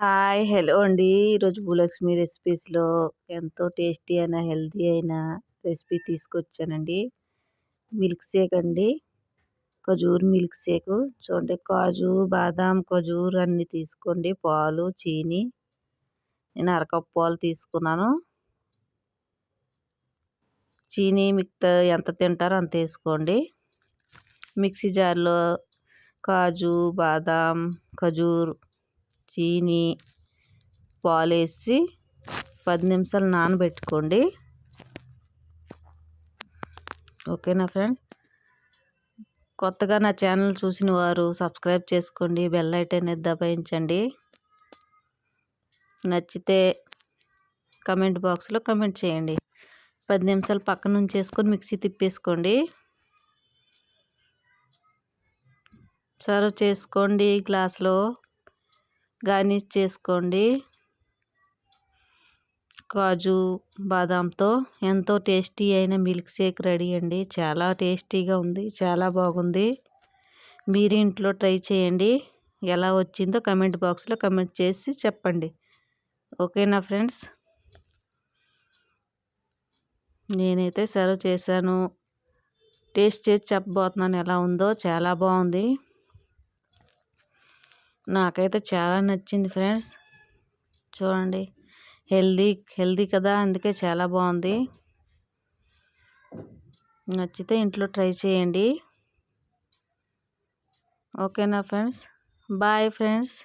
Hi hello అండి. ఈరోజు భూలక్ష్మి రెసిపీస్లో ఎంతో టేస్టీ అయిన హెల్తీ అయిన రెసిపీ తీసుకొచ్చానండి. మిల్క్ షేక్ అండి. ఖజూర్ మిల్క్ షేక్ చూడండి కాజు బాదాం ఖజూర్ అన్నీ తీసుకోండి. పాలు చీని. నేను అరకప్పు పాలు తీసుకున్నాను. చీనీ మిగతా ఎంత తింటారో అంత వేసుకోండి. మిక్సీ జార్లో కాజు బాదాం ఖజూర్ చీని పాలు వేసి పది నిమిషాలు నానబెట్టుకోండి. ఓకేనా ఫ్రెండ్స్ కొత్తగా నా ఛానల్ చూసిన వారు సబ్స్క్రైబ్ చేసుకోండి బెల్ ఐటన్ దబాయించండి. నచ్చితే కమెంట్ బాక్స్లో కమెంట్ చేయండి. పది నిమిషాలు పక్కన ఉంచేసుకొని వేసుకొని మిక్సీ తిప్పేసుకోండి. సర్వ్ చేసుకోండి గ్లాస్లో. గార్నిష్ చేసుకోండి. కాజు బాదాంతో ఎంతో టేస్టీ అయిన మిల్క్ షేక్ రెడీ అండి. చాలా టేస్టీగా ఉంది చాలా బాగుంది. మీరు ఇంట్లో ట్రై చేయండి. ఎలా వచ్చిందో కమెంట్ బాక్స్లో కమెంట్ చేసి చెప్పండి. ఓకేనా ఫ్రెండ్స్? నేనైతే సర్వ్ చేశాను. టేస్ట్ చేసి చెప్పబోతున్నాను ఎలా ఉందో. చాలా బాగుంది. నాకైతే చాలా నచ్చింది ఫ్రెండ్స్. చూడండి. హెల్దీ హెల్దీ కదా అందుకే చాలా బాగుంది. నచ్చితే ఇంట్లో ట్రై చేయండి. ఓకేనా ఫ్రెండ్స్? Bye friends.